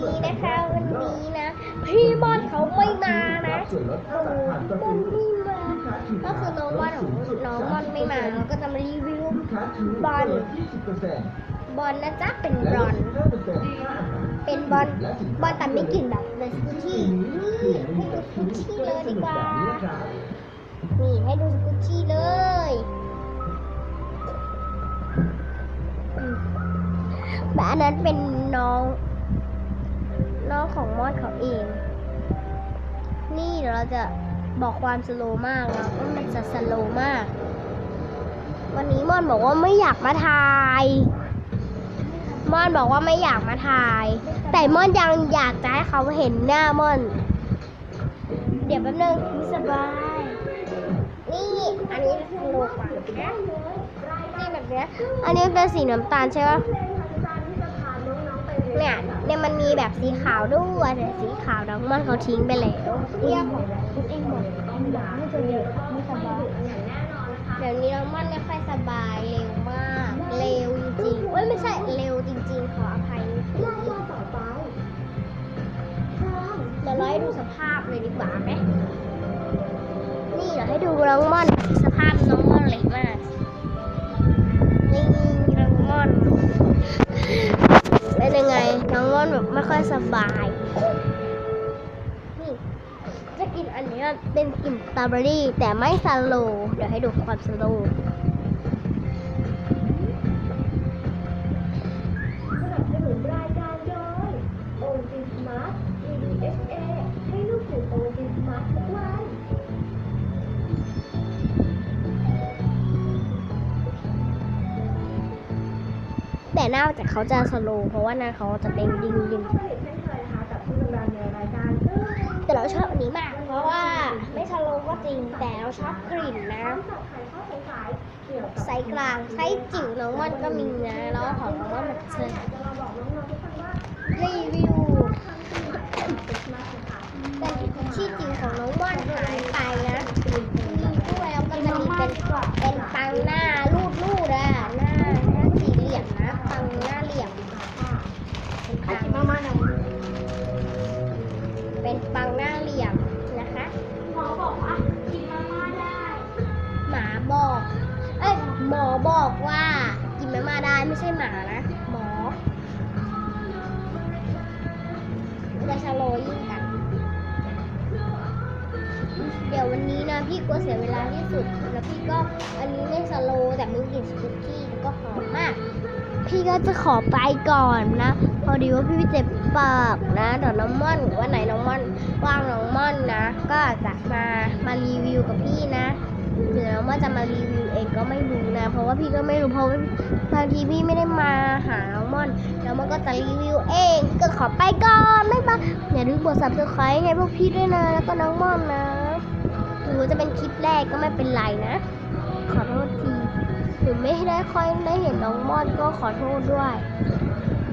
ดีนะคะวันนี้นะ พี่มอนเขาไม่มานะโอ้มอนไม่มาก็คือน้องมอนของน้องมอนไม่มาเราก็จะมารีวิวบอลบอลนะจ๊ะเป็นบอลเป็นบอลบอลแต่ไม่กลิ่นแบบเลยสกุชี่นี่ให้ดูสกุชี่เลยดีกว่านี่ให้ดูสกุชี่เลยแต่อันนั้นเป็นน้อง น้องของมอดเขาเอง นี่เดี๋ยวเราจะบอกความสโลว์มากนะว่ามันจะสโลว์มาก วันนี้มอนบอกว่าไม่อยากมาถ่าย มอนบอกว่าไม่อยากมาถ่าย แต่มอนยังอยากจะให้เขาเห็นหน้ามอน เดี๋ยวแป๊บนึงสบาย นี่อันนี้สโลว์กว่านะนี่แบบเนี้ย อันนี้เป็นสีน้ำตาลใช่ปะ เนี่ยเนี่ยมันมีแบบสีขาวด้วยแต่สีขาวน้องมันเขาทิ้งไปแล้วเรียกของเองบอกไม่จะดีไม่สบายเดี๋ยวนี้น้องมันไม่ค่อยสบายเร็วมากเร็วจริง กินอันเนี้ยเป็นกลิ่นสตรอเบอรี่แต่ไม่สโลว์เดี๋ยวให้ดูความสโลว์สนับสนุนรายการโดยโอจินสมาร์ท EDSA ให้ลูกถึงโอจินสมาร์ททุกวันแต่นอกจากเขาจะสโลว์เพราะว่าหน้าเขาจะเป็นดิงดิงผลิตเช่นเคยนะคะกับผู้ดำเนินในรายการซึ่งแต่เราชอบอันนี้มาก ริงแต่เราชอบกลิ่นนะสอบใสงสัยเกี่ยวกับไซส์กลางไซส์จิ๋วน้องม่อนก็มีนะแล้วของน้องม่อนมันเชิญรีวิวแต่ที่จริงของน้องม่อนหายไปนะ บอก เอ้ยหมอบอกว่ากินมาม่าได้ไม่ใช่หมานะ หมอจะชะโลยิ่งกัน เดี๋ยววันนี้นะพี่กลัวเสียเวลาที่สุด แล้วพี่ก็อันนี้ไม่สโลแต่มีกลิ่นสกุตตี้ก็หอมมาก พี่ก็จะขอไปก่อนนะ พอดีว่าพี่เจ็บปากนะเดี๋ยวน้องม่อนวันไหนน้องม่อนว่างน้องม่อนนะ ก็จะมามารีวิวกับพี่นะ หรือน้องม่อนจะมารีวิวเองก็ไม่รู้นะ เพราะว่าพี่ก็ไม่รู้เพราะว่าบางทีพี่ไม่ได้มาหาน้องม่อนแล้วมันก็จะรีวิวเอง ก็ขอไปก่อนไม่ปะอย่าลืมกด subscribe ให้พวกพี่ด้วยนะแล้วก็น้องม่อนนะหรือว่าจะเป็นคลิปแรกก็ไม่เป็นไรนะ ขอโทษทีหรือไม่ได้ค่อยได้เห็นน้องมอดก็ขอโทษด้วย